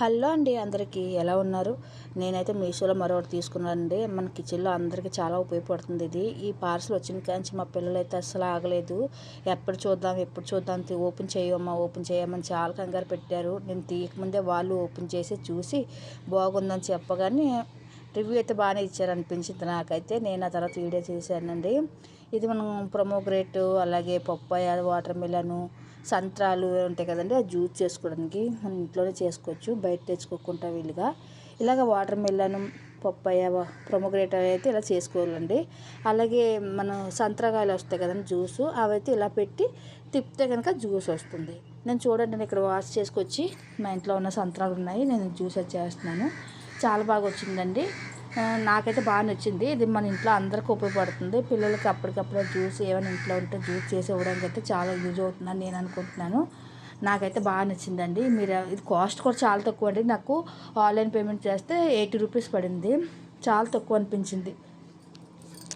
Hello అండి అందరికీ ఎలా ఉన్నారు? నేనైతే మీషోలో మరొకటి తీసుకున్నానండి. మన కిచెన్లో అందరికీ చాలా ఉపయోగపడుతుంది ఇది. ఈ పార్సల్ వచ్చిన కాంచి మా పిల్లలు అయితే అస్సలు ఆగలేదు. ఎప్పుడు చూద్దాం ఎప్పుడు చూద్దాం ఓపెన్ చేయమ్మా ఓపెన్ చేయమని చాలా కంగారు పెట్టారు. నేను తీయకముందే వాళ్ళు ఓపెన్ చేసి చూసి బాగుందని చెప్పగానే రివ్యూ అయితే బాగానే ఇచ్చారనిపించింది నాకైతే. నేను ఆ తర్వాత వీడియో చేశానండి ఇది మనం ప్రొమోగ్రేట్ అలాగే పప్పాయ వాటర్ మిలను సంత్రాలు ఉంటాయి కదండి అది జ్యూస్ చేసుకోవడానికి మనం ఇంట్లోనే చేసుకోవచ్చు బయట తెచ్చుకోకుండా వీలుగా. ఇలాగ వాటర్ మిల్లను పప్పాయ ప్రొమోగ్రేట్ అయితే ఇలా చేసుకోవాలండి. అలాగే మనం సంత్రకాయలు వస్తాయి కదండి జ్యూస్ అవైతే ఇలా పెట్టి తిప్పితే కనుక జ్యూస్ వస్తుంది. నేను చూడండి నేను ఇక్కడ వాష్ చేసుకొచ్చి మా ఇంట్లో ఉన్న సంత్రాలు ఉన్నాయి నేను జ్యూస్ చేస్తున్నాను చాలా బాగా వచ్చిందండి. నాకైతే బాగా నచ్చింది. ఇది మన ఇంట్లో అందరికీ ఉపయోగపడుతుంది. పిల్లలకి అప్పటికప్పుడు జ్యూస్ ఏమైనా ఇంట్లో ఉంటే జ్యూస్ చేసి ఇవ్వడానికి అయితే చాలా యూజ్ అవుతుందని నేను అనుకుంటున్నాను. నాకైతే బాగా నచ్చిందండి. మీరు ఇది కాస్ట్ కూడా చాలా తక్కువ అండి నాకు ఆన్లైన్ పేమెంట్ చేస్తే ఎయిటీ రూపీస్ పడింది. చాలా తక్కువ అనిపించింది.